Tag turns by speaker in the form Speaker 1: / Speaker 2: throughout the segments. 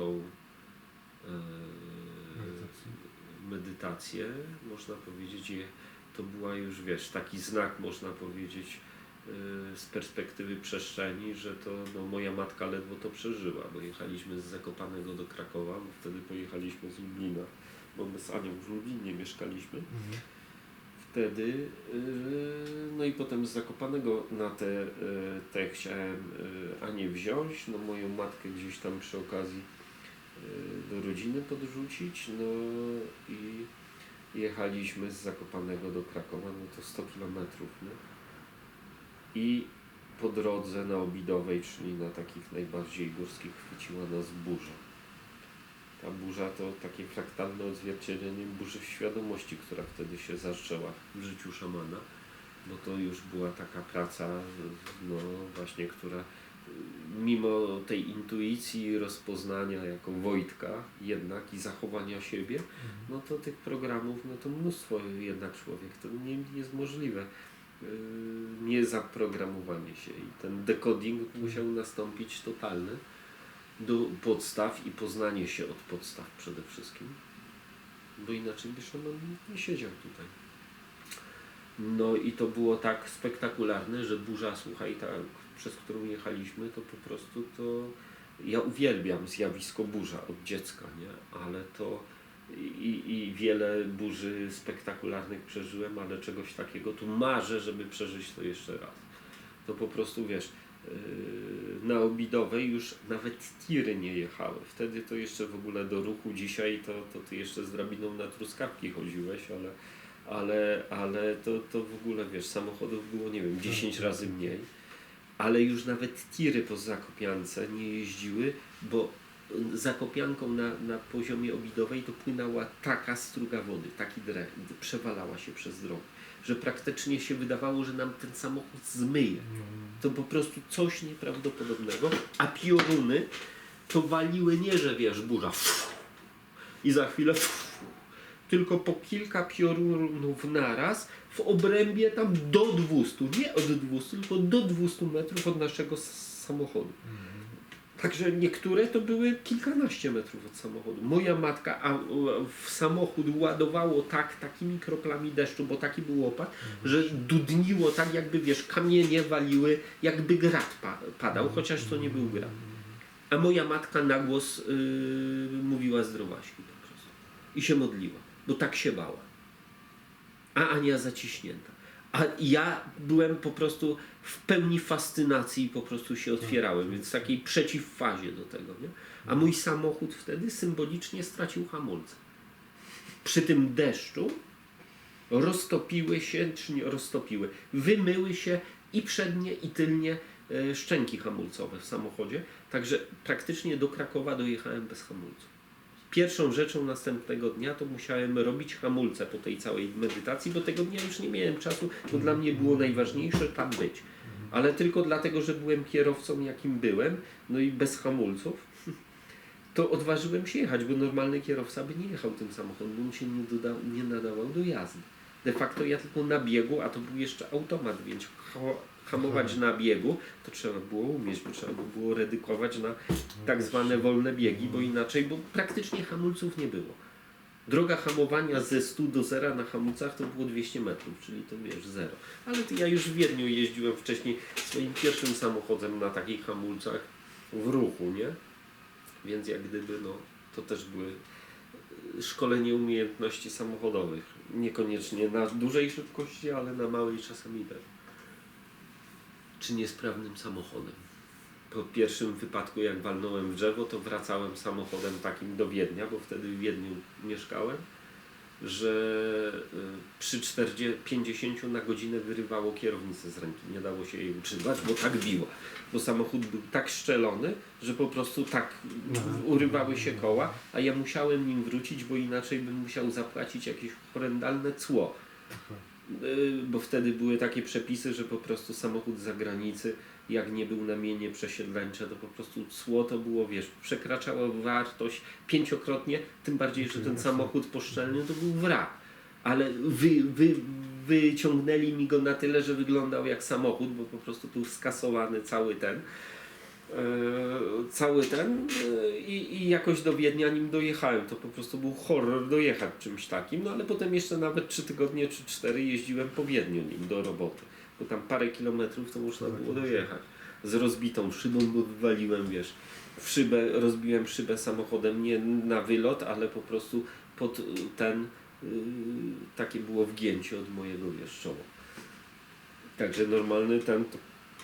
Speaker 1: tą e, medytację, można powiedzieć, to była już, wiesz, taki znak, można powiedzieć, e, z perspektywy przestrzeni, że to no, moja matka ledwo to przeżyła, bo jechaliśmy z Zakopanego do Krakowa, bo wtedy pojechaliśmy z Lublina, bo my z Anią w Lublinie mieszkaliśmy.
Speaker 2: Mhm.
Speaker 1: Wtedy, yy, no i potem z Zakopanego na te, te chciałem Anię wziąć, no moją matkę gdzieś tam przy okazji do rodziny podrzucić, no i jechaliśmy z Zakopanego do Krakowa, no to 100 kilometrów, nie? I po drodze na Obidowej, czyli na takich najbardziej górskich, chwyciła nas burza. Ta burza to takie fraktalne odzwierciedlenie burzy w świadomości, która wtedy się zaczęła w życiu szamana, bo to już była taka praca, no właśnie, która y, mimo tej intuicji, rozpoznania jako Wojtka jednak i zachowania siebie, no to tych programów, no to mnóstwo jednak człowiek, to nie jest możliwe. Yy, Nie zaprogramowanie się i ten decoding musiał nastąpić totalny do podstaw i poznanie się od podstaw przede wszystkim, bo inaczej by szaman nie siedział tutaj. No i to było tak spektakularne, że burza, słuchaj, ta, przez którą jechaliśmy, to po prostu to ja uwielbiam zjawisko burza od dziecka, nie? Ale to i, i wiele burzy spektakularnych przeżyłem, ale czegoś takiego tu marzę, żeby przeżyć to jeszcze raz. To po prostu wiesz, yy, na Obidowej już nawet tiry nie jechały. Wtedy to jeszcze w ogóle do ruchu, dzisiaj to, to ty jeszcze z drabiną na truskawki chodziłeś, ale, ale, ale to, to w ogóle wiesz, samochodów było nie wiem, 10 razy mniej. Ale już nawet tiry po Zakopiance nie jeździły, bo Zakopianką na, na poziomie obidowej to płynęła taka struga wody, taki dre, przewalała się przez drogę, że praktycznie się wydawało, że nam ten samochód zmyje.
Speaker 2: No,
Speaker 1: To po prostu coś nieprawdopodobnego, a pioruny to waliły nie, że wiesz, burza i za chwilę tylko po kilka piorunów naraz w obrębie tam do 200, nie od 200, tylko do 200 metrów od naszego samochodu. Także niektóre to były kilkanaście metrów od samochodu. Moja matka a, w samochód ładowało tak, takimi kroplami deszczu, bo taki był opad, że dudniło tak, jakby wiesz, kamienie waliły, jakby grad pa, padał, chociaż to nie był grad. A moja matka na głos yy, mówiła zdrowaśki po prostu. I się modliła, bo tak się bała. A Ania zaciśnięta. A ja byłem po prostu w pełni fascynacji i po prostu się otwierałem, więc takiej przeciwfazie do tego. Nie? A mój samochód wtedy symbolicznie stracił hamulce. Przy tym deszczu roztopiły się, czy nie roztopiły, wymyły się i przednie, i tylnie e, szczęki hamulcowe w samochodzie. Także praktycznie do Krakowa dojechałem bez hamulców. Pierwszą rzeczą następnego dnia to musiałem robić hamulce po tej całej medytacji, bo tego dnia już nie miałem czasu, bo dla mnie było najważniejsze tam być. Ale tylko dlatego, że byłem kierowcą, jakim byłem, no i bez hamulców, to odważyłem się jechać, bo normalny kierowca by nie jechał tym samochodem, bo mu się nie, doda, nie nadawał do jazdy. De facto ja tylko na biegu, a to był jeszcze automat, więc ha- hamować na biegu to trzeba było umieć, bo trzeba było redykować na tak zwane wolne biegi, bo inaczej, bo praktycznie hamulców nie było. Droga hamowania ze 100 do 0 na hamulcach to było 200 metrów, czyli to wiesz, zero. Ale ja już w Wiedniu jeździłem wcześniej swoim pierwszym samochodem na takich hamulcach w ruchu, nie? Więc jak gdyby, no, to też były szkolenie umiejętności samochodowych. Niekoniecznie na dużej szybkości, ale na małej czasami też. Czy niesprawnym samochodem. Po pierwszym wypadku, jak walnąłem w drzewo, to wracałem samochodem takim do Wiednia, bo wtedy w Wiedniu mieszkałem, że y, przy 40, 50 na godzinę wyrywało kierownicę z ręki. Nie dało się jej utrzymać, bo tak biła. Bo samochód był tak szczelony, że po prostu tak urywały się koła, a ja musiałem nim wrócić, bo inaczej bym musiał zapłacić jakieś horrendalne cło. Y, bo wtedy były takie przepisy, że po prostu samochód z zagranicy, jak nie był na mienie przesiedleńcze, to po prostu cło to było, wiesz, przekraczało wartość pięciokrotnie, tym bardziej, że ten samochód poszczelny to był wrak. Ale wy, wy, wyciągnęli mi go na tyle, że wyglądał jak samochód, bo po prostu był skasowany cały ten. e, cały ten e, i, jakoś do Wiednia nim dojechałem. To po prostu był horror dojechać czymś takim, no ale potem jeszcze nawet trzy tygodnie czy cztery jeździłem po Wiedniu nim do roboty, bo tam parę kilometrów to można było dojechać. Z rozbitą szybą, bo wywaliłem, wiesz, w szybę, rozbiłem szybę samochodem nie na wylot, ale po prostu pod y, ten, y, takie było wgięcie od mojego wiesz, czoła. Także normalny ten, to,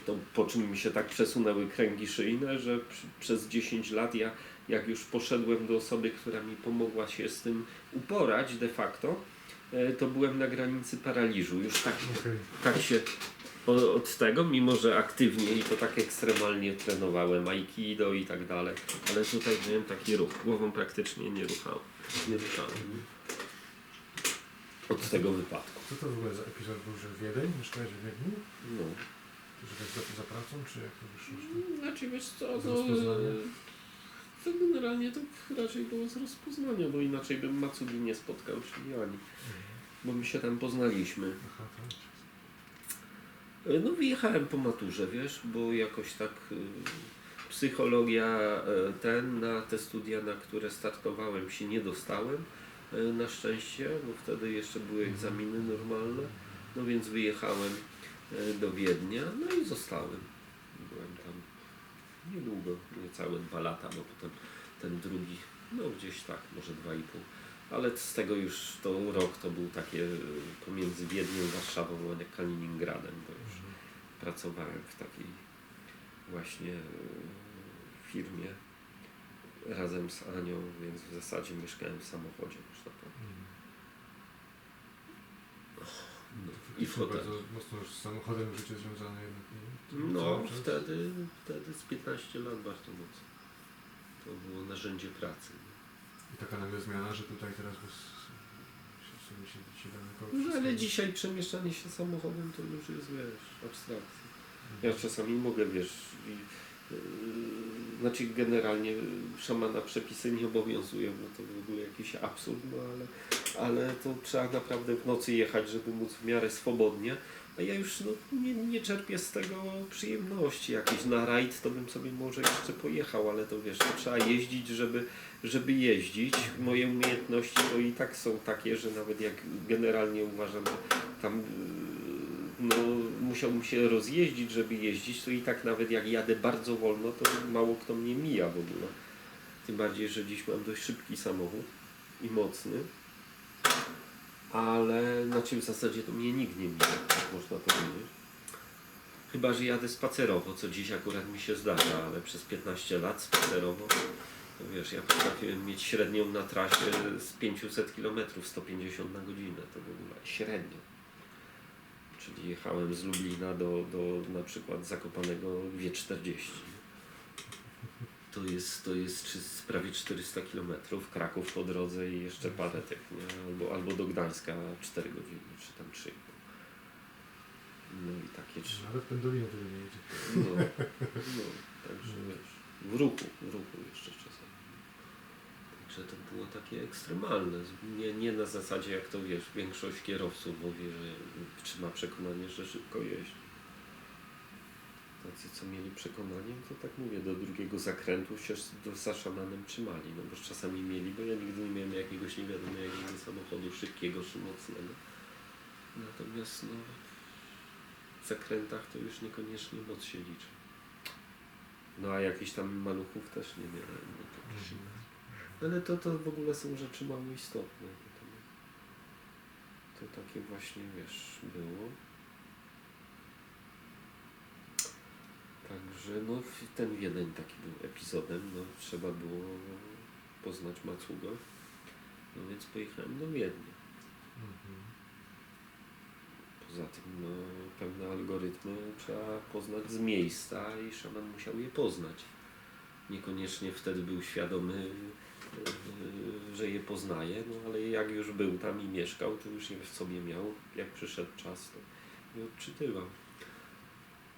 Speaker 1: to po czym mi się tak przesunęły kręgi szyjne, że przy, przez 10 lat ja, jak już poszedłem do osoby, która mi pomogła się z tym uporać de facto, to byłem na granicy paraliżu. Już tak tak się od tego, mimo że aktywnie i to tak ekstremalnie trenowałem aikido i tak dalej, ale tutaj miałem taki ruch, głową praktycznie nie ruchałem, nie ruszałem od tego wypadku.
Speaker 2: Co to w ogóle za epizod był, że Wiedeń? Mieszkałeś w Wiedniu?
Speaker 1: No.
Speaker 2: Czy tak za, za pracą, czy jak to wyszło? to-
Speaker 1: Znaczy wiesz co,
Speaker 2: Z
Speaker 1: no, e, to generalnie to raczej było z rozpoznania, bo inaczej bym Matsugi nie spotkał, czyli Ani, bo my się tam poznaliśmy.
Speaker 2: Tak.
Speaker 1: E, No wyjechałem po maturze, wiesz, bo jakoś tak y, psychologia e, ten, na te studia, na które startowałem się nie dostałem e, na szczęście, bo wtedy jeszcze były egzaminy normalne, no więc wyjechałem e, do Wiednia, no i zostałem. Niedługo, niecałe dwa lata, bo potem ten drugi, no gdzieś tak, może dwa i pół. Ale z tego już to rok to był takie e, pomiędzy Wiedniem, Warszawą a Kaliningradem, to już pracowałem w takiej właśnie e, firmie razem z Anią, więc w zasadzie mieszkałem w samochodzie, można powiedzieć. No, I
Speaker 2: I
Speaker 1: w hotelu.
Speaker 2: bardzo mocno już z samochodem życie związane jednak. nie?
Speaker 1: No, wtedy, wtedy z 15 lat bardzo mocno. To było narzędzie pracy.
Speaker 2: I taka nagle zmiana, że tutaj teraz bez... się- się, się
Speaker 1: No, ale dzisiaj przemieszczanie się samochodem to już jest, wiesz, abstrakcja. Ja czasami mogę, wiesz, i, znaczy generalnie szamana przepisy nie obowiązują, no to ogóle jakiś absurd, no ale, ale to trzeba naprawdę w nocy jechać, żeby móc w miarę swobodnie. A ja już no, nie, nie czerpię z tego przyjemności. Jakiś na rajd to bym sobie może jeszcze pojechał, ale to wiesz, to trzeba jeździć, żeby, żeby jeździć. Moje umiejętności to i tak są takie, że nawet jak generalnie uważam, że tam yy, no, musiałbym się rozjeździć, żeby jeździć, to i tak nawet jak jadę bardzo wolno, to mało kto mnie mija w ogóle. Tym bardziej, że dziś mam dość szybki samochód i mocny. Ale znaczy w zasadzie to mnie nikt nie mija, tak można powiedzieć. Chyba, że jadę spacerowo, co dziś akurat mi się zdarza, ale przez 15 lat spacerowo, to wiesz, ja potrafiłem mieć średnią na trasie z 500 km 150 na godzinę, to w ogóle średnio. Czyli jechałem z Lublina do, do na przykład Zakopanego 2,40. To jest, to jest prawie 400 km, Kraków po drodze i jeszcze parę tych, nie? Albo, albo do Gdańska 4 godziny, czy tam 3. No i takie trzy.
Speaker 2: Nawet pendolino tyle nie jedzie.
Speaker 1: No, no, także wiesz, w ruchu, w ruchu jeszcze Także to było takie ekstremalne. Nie, nie na zasadzie jak to wiesz, większość kierowców mówi, że trzyma przekonanie, że szybko jeździ. Tacy, co mieli przekonanie, to tak mówię, do drugiego zakrętu się do, za szamanem trzymali, no bo czasami mieli, bo ja nigdy nie miałem jakiegoś nie wiadomo jakiego samochodu szybkiego czy mocnego. Natomiast no, w zakrętach to już niekoniecznie moc się liczy. No a jakichś tam maluchów też nie miałem. No to nie. Ale to, to w ogóle są rzeczy mało istotne. To, to takie właśnie, wiesz, było. Także no ten jeden taki był epizodem, no trzeba było poznać Macugo. No więc pojechałem do Wiednia.
Speaker 2: Mhm.
Speaker 1: Poza tym no, pewne algorytmy trzeba poznać z miejsca i szaman musiał je poznać. Niekoniecznie wtedy był świadomy, że je poznaje, no ale jak już był tam i mieszkał, to już je w sobie miał. Jak przyszedł czas, to je odczytywał.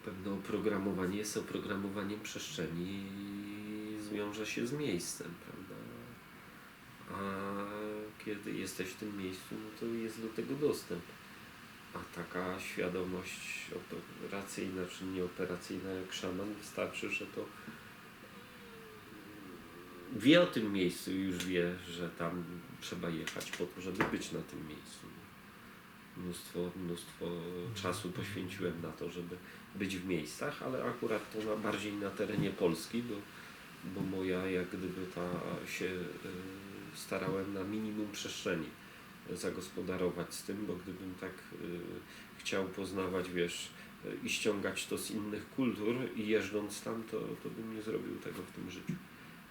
Speaker 1: Pewne oprogramowanie jest oprogramowaniem przestrzeni i zwiąże się z miejscem, prawda? A kiedy jesteś w tym miejscu, no to jest do tego dostęp. A taka świadomość operacyjna czy nieoperacyjna jak szaman wystarczy, że to wie o tym miejscu i już wie, że tam trzeba jechać po to, żeby być na tym miejscu. Mnóstwo, mnóstwo czasu poświęciłem na to, żeby być w miejscach, ale akurat to na, bardziej na terenie Polski, bo, bo moja jak gdyby ta się y, starałem na minimum przestrzeni zagospodarować z tym, bo gdybym tak y, chciał poznawać, wiesz, y, i ściągać to z innych kultur i jeżdżąc tam, to, to bym nie zrobił tego w tym życiu.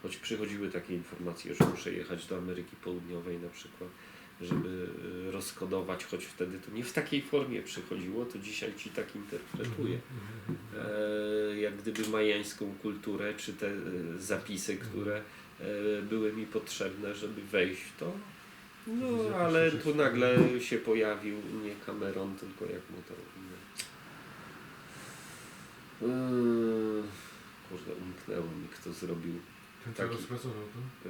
Speaker 1: Choć przychodziły takie informacje, że muszę jechać do Ameryki Południowej na przykład, żeby y, rozkodować, choć wtedy to nie w takiej formie przychodziło, to dzisiaj ci tak interpretuję. E, jak gdyby majańską kulturę, czy te e, zapisy, które e, były mi potrzebne, żeby wejść w to. No, ale tu nagle się pojawił nie Cameron, tylko jak mu to Kurde, umknęło mi kto zrobił Taki.
Speaker 2: to?
Speaker 1: e,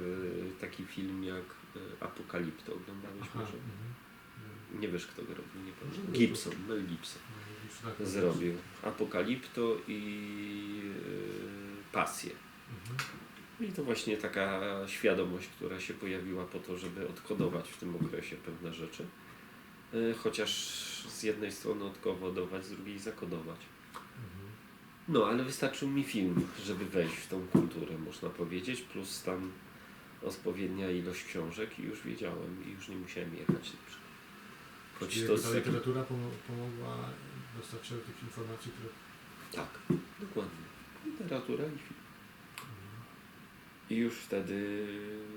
Speaker 1: taki film jak e, Apokalipto. Oglądałeś
Speaker 2: Aha,
Speaker 1: może?
Speaker 2: mhm.
Speaker 1: Nie wiesz kto go robił, nie pamiętam.
Speaker 2: Może
Speaker 1: Gibson, Mel Gibson
Speaker 2: No, już tak,
Speaker 1: zrobił. Apokalipto i e, Pasję.
Speaker 2: Mhm.
Speaker 1: I to właśnie taka świadomość, która się pojawiła po to, żeby odkodować w tym okresie pewne rzeczy. E, Chociaż z jednej strony odkodować, z drugiej zakodować. No, ale wystarczył mi film, żeby wejść w tą kulturę, można powiedzieć, plus tam odpowiednia ilość książek i już wiedziałem i już nie musiałem jechać na przykład. Choć
Speaker 2: Czyli
Speaker 1: to
Speaker 2: ta
Speaker 1: z
Speaker 2: literatura pomo- pomogła dostarczać tych informacji, które...
Speaker 1: Tak, dokładnie. Literatura i film.
Speaker 2: Mhm.
Speaker 1: I już wtedy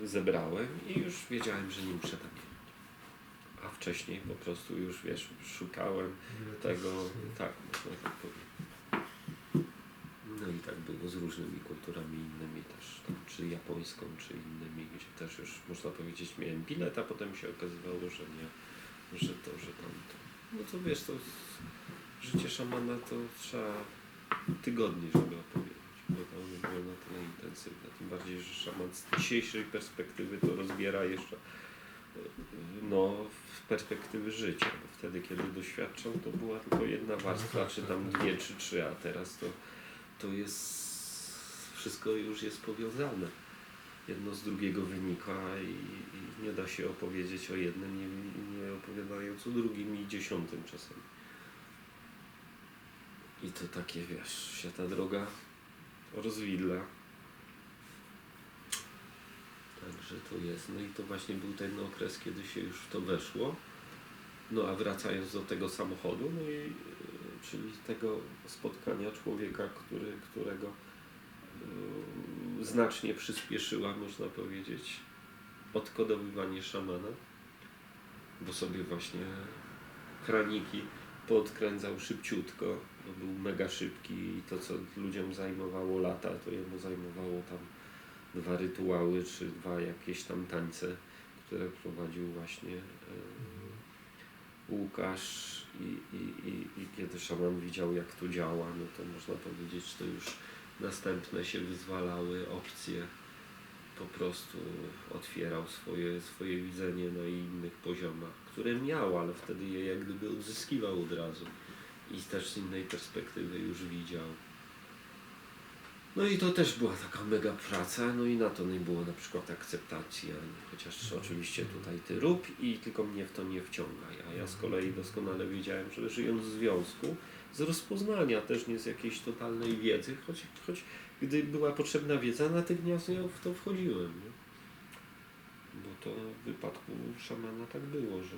Speaker 1: zebrałem i już wiedziałem, że nie muszę tam jechać. A wcześniej po prostu już, wiesz, szukałem tego,
Speaker 2: mhm.
Speaker 1: tak, można tak powiedzieć. No i tak było z różnymi kulturami innymi też, tam, czy japońską, czy innymi, gdzie też już można powiedzieć miałem bilet, a potem się okazywało, że nie, że to, że tamto. No to wiesz, to z- życie szamana to trzeba tygodni, żeby opowiedzieć, bo to było na tyle intensywne. Tym bardziej, że szaman z dzisiejszej perspektywy to rozbiera jeszcze no, w perspektywy życia, bo wtedy, kiedy doświadczał, to była tylko jedna warstwa, czy tam dwie, czy trzy, a teraz to, to jest, wszystko już jest powiązane. Jedno z drugiego wynika i, i nie da się opowiedzieć o jednym, nie, nie opowiadając o drugim i dziesiątym czasem. I to takie, wiesz, się ta droga rozwidla. Także to jest. No i to właśnie był ten okres, kiedy się już w to weszło. No a wracając do tego samochodu, no i czyli tego spotkania człowieka, który, którego e, znacznie przyspieszyła, można powiedzieć, odkodowywanie szamana, bo sobie właśnie kraniki podkręcał szybciutko, bo był mega szybki i to, co ludziom zajmowało lata, to jemu zajmowało tam dwa rytuały, czy dwa jakieś tam tańce, które prowadził właśnie e, Łukasz i, i, i, i kiedy szaman widział jak to działa, no to można powiedzieć, że to już następne się wyzwalały opcje. Po prostu otwierał swoje, swoje widzenie na innych poziomach, które miał, ale wtedy je jak gdyby odzyskiwał od razu i też z innej perspektywy już widział. No i to też była taka mega praca, no i na to nie było na przykład akceptacji, chociaż
Speaker 2: Mhm.
Speaker 1: oczywiście tutaj ty rób i tylko mnie w to nie wciągaj, a ja z kolei doskonale wiedziałem, że żyjąc w związku, z rozpoznania też nie z jakiejś totalnej wiedzy, choć, choć gdy była potrzebna wiedza, natychmiast ja w to wchodziłem, nie? Bo to w wypadku szamana tak było, że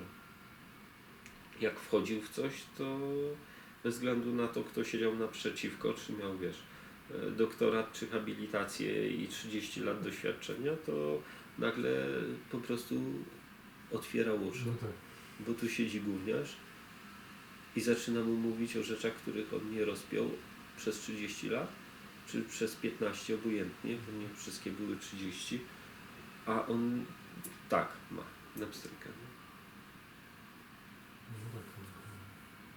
Speaker 1: jak wchodził w coś, to bez względu na to, kto siedział naprzeciwko, czy miał, wiesz, doktorat czy habilitację i 30 lat doświadczenia, to nagle po prostu otwierał oczy,
Speaker 2: No tak.
Speaker 1: bo tu siedzi gówniarz i zaczyna mu mówić o rzeczach, których on nie rozpiął przez 30 lat, czy przez 15 obojętnie, bo nie wszystkie były 30, a on tak ma na pstrykę. nie?
Speaker 2: No tak.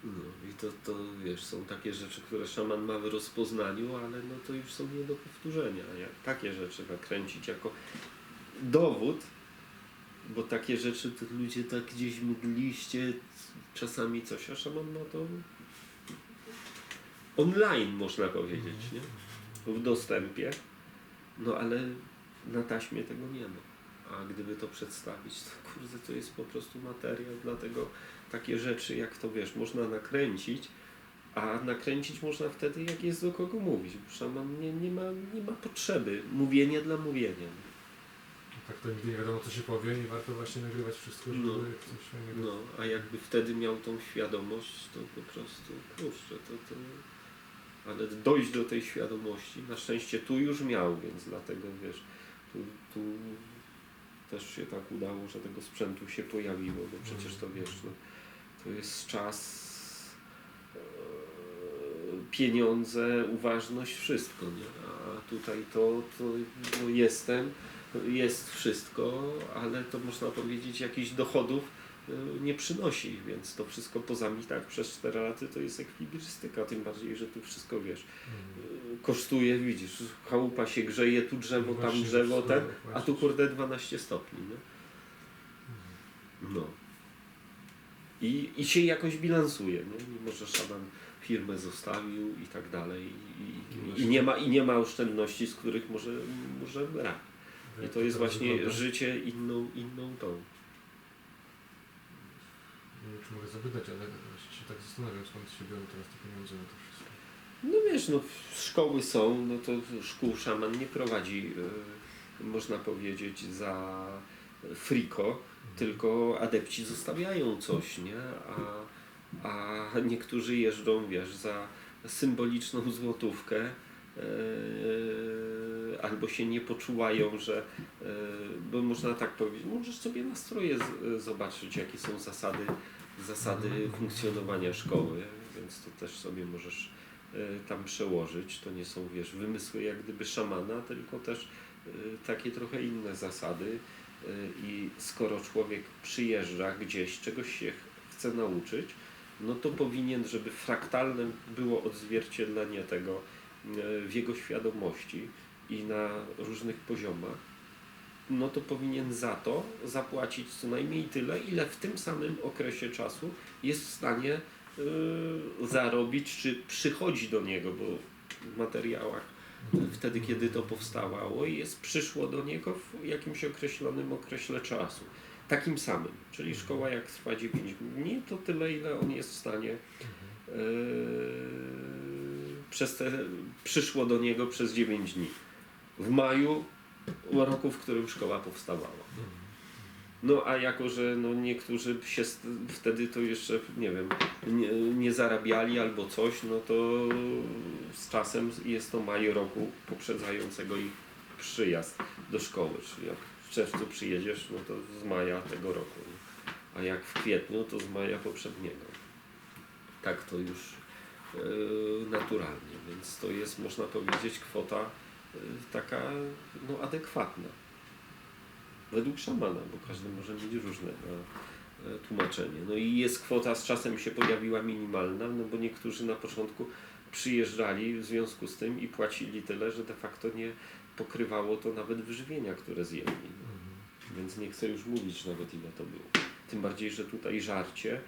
Speaker 1: No i to, to wiesz, są takie rzeczy, które szaman ma w rozpoznaniu, ale no to już są nie do powtórzenia. Jak takie rzeczy nakręcić jako dowód, bo takie rzeczy to ludzie tak gdzieś mgliście czasami coś, a szaman ma to online można powiedzieć, nie? W dostępie. No ale na taśmie tego nie ma. A gdyby to przedstawić, to kurde, to jest po prostu materiał, dlatego takie rzeczy, jak to wiesz, można nakręcić, a nakręcić można wtedy, jak jest do kogo mówić. Szaman nie, nie, ma, nie ma potrzeby mówienia dla mówienia.
Speaker 2: Tak to nigdy nie wiadomo co się powie, nie warto właśnie nagrywać wszystko, żeby
Speaker 1: No.
Speaker 2: coś fajnego...
Speaker 1: No, a jakby wtedy miał tą świadomość, to po prostu, kurczę, to, to... Ale dojść do tej świadomości, na szczęście tu już miał, więc dlatego, wiesz, tu, tu też się tak udało, że tego sprzętu się pojawiło, bo przecież to, wiesz, no, to jest czas, e, pieniądze, uważność, wszystko, nie? A tutaj to, to no jestem, jest wszystko, ale to można powiedzieć jakichś dochodów nie przynosi, więc to wszystko poza mi tak przez 4 lata to jest ekwilibrystyka, tym bardziej, że tu wszystko wiesz,
Speaker 2: Mhm.
Speaker 1: kosztuje, widzisz, chałupa się grzeje, tu drzewo, tam drzewo, ten, a tu kurde 12 stopni, nie? No. I, I się jakoś bilansuje, nie? mimo że szaman firmę zostawił i tak dalej i, i, i, nie, ma, i nie ma oszczędności, z których może, może brać. I to jest właśnie życie inną, inną tą.
Speaker 2: Nie wiem, czy mogę zapytać, ale właśnie się tak zastanawiam, skąd się biorą teraz te pieniądze na to wszystko.
Speaker 1: No wiesz, no szkoły są, no to szkół szaman nie prowadzi, e, można powiedzieć, za friko, tylko adepci zostawiają coś, nie? A, a niektórzy jeżdżą, wiesz, za symboliczną złotówkę e, albo się nie poczuwają, że, e, bo można tak powiedzieć, możesz sobie nastroje z, zobaczyć, jakie są zasady, zasady funkcjonowania szkoły, więc to też sobie możesz e, tam przełożyć. To nie są, wiesz, wymysły jak gdyby szamana, tylko też e, takie trochę inne zasady. E, I skoro człowiek przyjeżdża gdzieś, czegoś się ch- chce nauczyć, no to powinien, żeby fraktalne było odzwierciedlenie tego w jego świadomości i na różnych poziomach, no to powinien za to zapłacić co najmniej tyle, ile w tym samym okresie czasu jest w stanie y, zarobić, czy przychodzi do niego, bo w materiałach y, wtedy, kiedy to powstawało, jest przyszło do niego w jakimś określonym określe czasu. Takim samym, czyli szkoła jak trwa 9 dni, to tyle, ile on jest w stanie y, przez te, przyszło do niego przez 9 dni. W maju roku, w którym szkoła powstawała. No a jako, że no, niektórzy się wtedy to jeszcze, nie wiem, nie, nie zarabiali albo coś, no to z czasem jest to maj roku poprzedzającego ich przyjazd do szkoły. Czyli jak w czerwcu przyjedziesz, no to z maja tego roku. A jak w kwietniu, to z maja poprzedniego. Tak to już e, naturalnie, więc to jest, można powiedzieć, kwota taka no, adekwatna. Według szamana, bo każdy może mieć różne e, e, tłumaczenie. No i jest kwota, z czasem się pojawiła minimalna, no bo niektórzy na początku przyjeżdżali w związku z tym i płacili tyle, że de facto nie pokrywało to nawet wyżywienia, które zjedli. No. Więc nie chcę już mówić nawet ile to było. Tym bardziej, że tutaj żarcie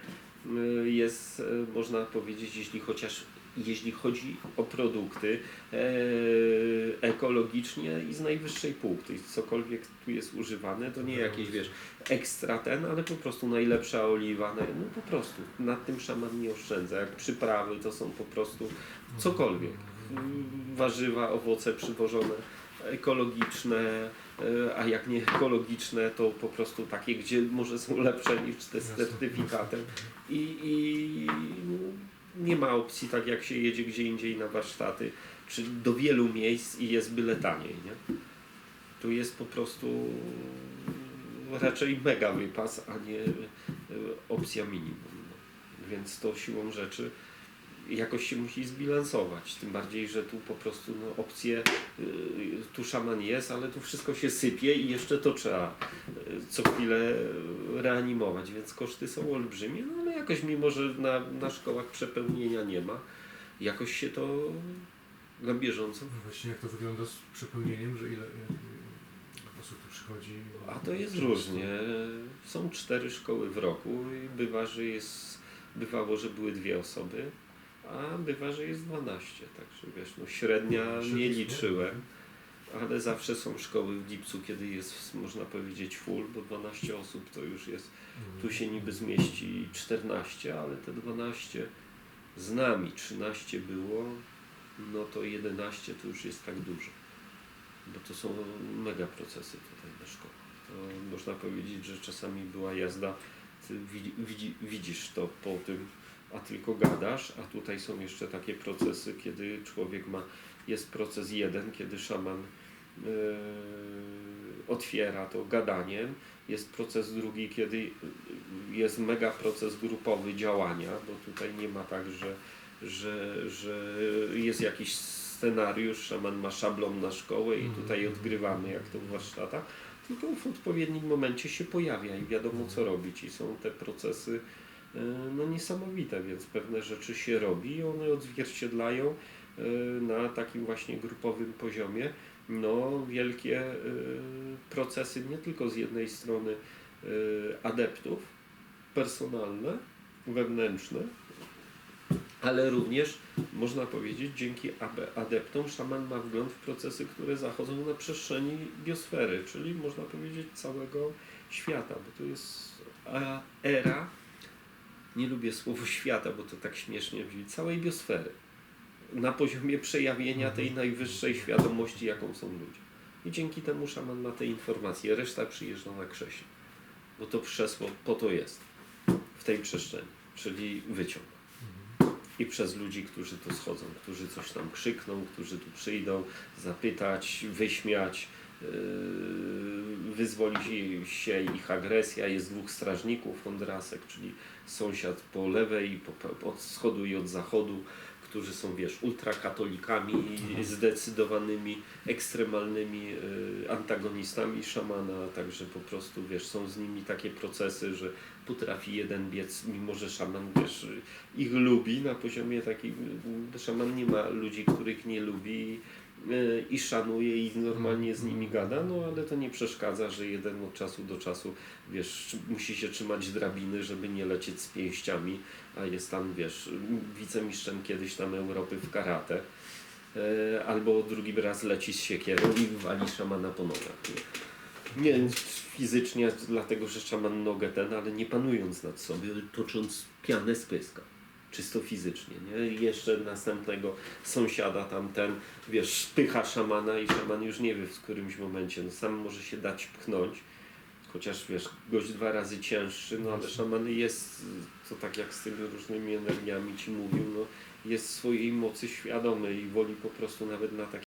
Speaker 1: y, jest, y, można powiedzieć, jeśli chociaż jeśli chodzi o produkty e, ekologicznie i z najwyższej półki. Cokolwiek tu jest używane, to nie jakieś, wiesz, ekstra ten, ale po prostu najlepsza oliwa, no po prostu. Nad tym szaman nie oszczędza. Jak przyprawy to są po prostu cokolwiek. Mm, Warzywa, owoce przywożone, ekologiczne, e, a jak nie ekologiczne, to po prostu takie, gdzie może są lepsze niż te z certyfikatem. I, i no, nie ma opcji, tak jak się jedzie gdzie indziej na warsztaty, czy do wielu miejsc i jest byle taniej, nie? Tu jest po prostu raczej mega wypas, a nie e, opcja minimum. No. Więc to siłą rzeczy jakoś się musi zbilansować. Tym bardziej, że tu po prostu no, opcje, y, tu szaman jest, ale tu wszystko się sypie i jeszcze to trzeba y, co chwilę reanimować, więc koszty są olbrzymie, no ale jakoś mimo, że na, na szkołach przepełnienia nie ma, jakoś się to na bieżąco
Speaker 2: No właśnie jak to wygląda z przepełnieniem, że ile, ile osób tu przychodzi?
Speaker 1: A to jest różnie. Są cztery szkoły w roku i bywa, że jest, bywało, że były dwie osoby, a bywa, że jest 12. Także wiesz, no średnia nie liczyłem. ale zawsze są szkoły w Gipcu, kiedy jest, można powiedzieć, full, bo 12 osób to już jest, tu się niby zmieści 14, ale te 12 z nami, 13 było, no to 11 to już jest tak dużo, bo to są mega procesy tutaj na szkołach. To można powiedzieć, że czasami była jazda, widzisz to po tym, a tylko gadasz, a tutaj są jeszcze takie procesy, kiedy człowiek ma, jest proces jeden, kiedy szaman yy, otwiera to gadaniem, jest proces drugi, kiedy jest mega proces grupowy działania, bo tutaj nie ma tak, że, że, że jest jakiś scenariusz, szaman ma szablon na szkołę i tutaj odgrywamy jak to w warsztatach, tylko w odpowiednim momencie się pojawia i wiadomo co robić. I są te procesy no niesamowite, więc pewne rzeczy się robi i one odzwierciedlają yy, na takim właśnie grupowym poziomie no, wielkie yy, procesy nie tylko z jednej strony adeptów personalne, wewnętrzne, ale również można powiedzieć dzięki adeptom szaman ma wgląd w procesy, które zachodzą na przestrzeni biosfery, czyli można powiedzieć całego świata, bo to jest era, nie lubię słowo świata, bo to tak śmiesznie brzmi, całej biosfery. Na poziomie przejawienia tej najwyższej świadomości, jaką są ludzie. I dzięki temu szaman ma te informacje, reszta przyjeżdża na krześle, bo to krzesło po to jest. W tej przestrzeni, czyli wyciąg. I przez ludzi, którzy tu schodzą, którzy coś tam krzykną, którzy tu przyjdą, zapytać, wyśmiać, yy, wyzwolić się ich agresja. Jest dwóch strażników, Hondrasek, czyli sąsiad po lewej, po, od wschodu i od zachodu, którzy są, wiesz, ultrakatolikami, zdecydowanymi, ekstremalnymi y, antagonistami szamana, także po prostu, wiesz, są z nimi takie procesy, że potrafi jeden biec, mimo że szaman, wiesz, ich lubi na poziomie takim, y, szaman nie ma ludzi, których nie lubi i szanuje i normalnie z nimi gada, no ale to nie przeszkadza, że jeden od czasu do czasu, wiesz, musi się trzymać drabiny, żeby nie lecieć z pięściami, a jest tam, wiesz, wicemistrzem kiedyś tam Europy w karate, e, albo drugi raz leci z siekierą i wali szamana po nogach. Nie, nie fizycznie, dlatego że szaman nogę ten, ale nie panując nad sobie, tocząc pianę z pyska. Czysto fizycznie, nie? I jeszcze następnego sąsiada tamten, wiesz, pycha szamana i szaman już nie wie w którymś momencie, no sam może się dać pchnąć, chociaż wiesz, gość dwa razy cięższy, no ale szaman jest, to tak jak z tymi różnymi energiami ci mówił, no jest swojej mocy świadomy i woli po prostu nawet na takie